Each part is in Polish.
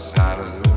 Saturday.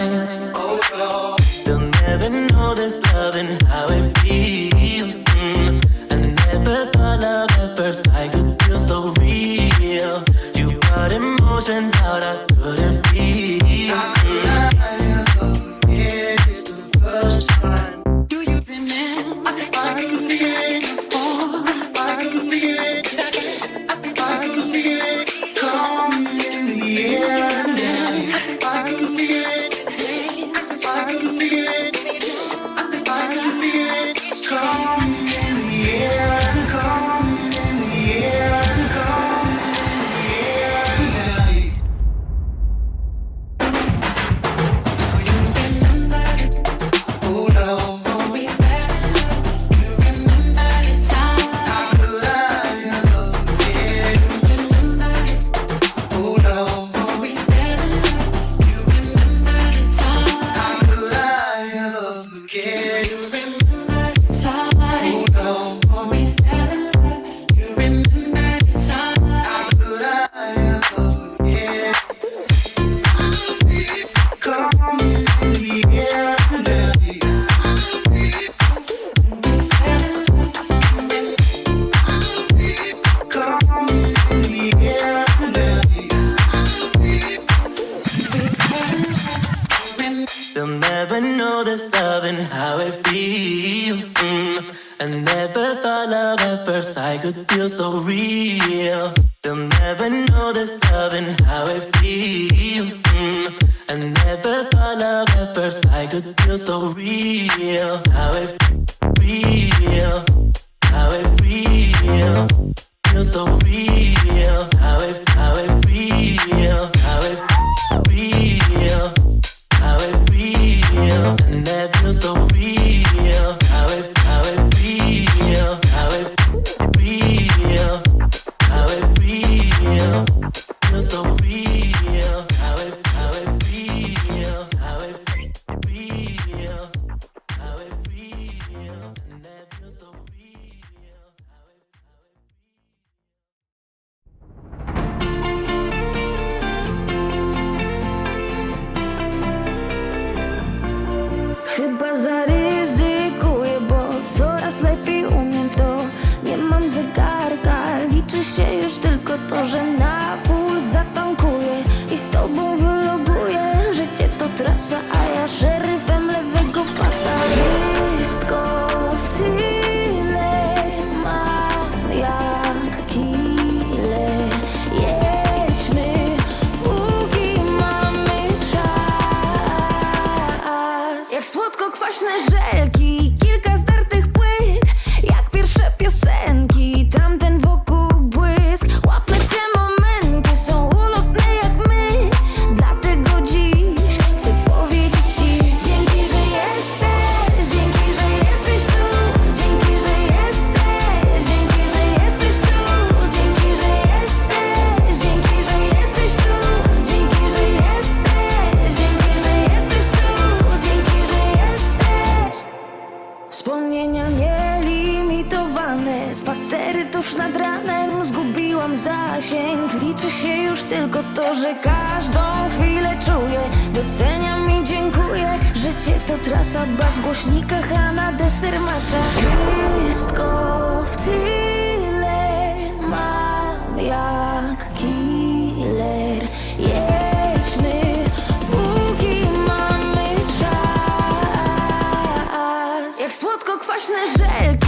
Bye. Feels so real. They'll never know this love and how it feels. Mm. I never thought love at first I could feel so real. How it real, how it real, Feels so real. How it, how it real, how it real, how it real, and that feels so real. zegarka. Liczy się już tylko to, że na full zatankuję I z tobą wyloguję Życie to trasa, a ja szeryfem lewego pasa. już tylko to, że każdą chwilę czuję. Doceniam i dziękuję. Życie to trasa bez głośnika, a na deser macza. Wszystko w tyle mam jak killer. Jedźmy, póki mamy czas. Jak słodko-kwaśne żelki.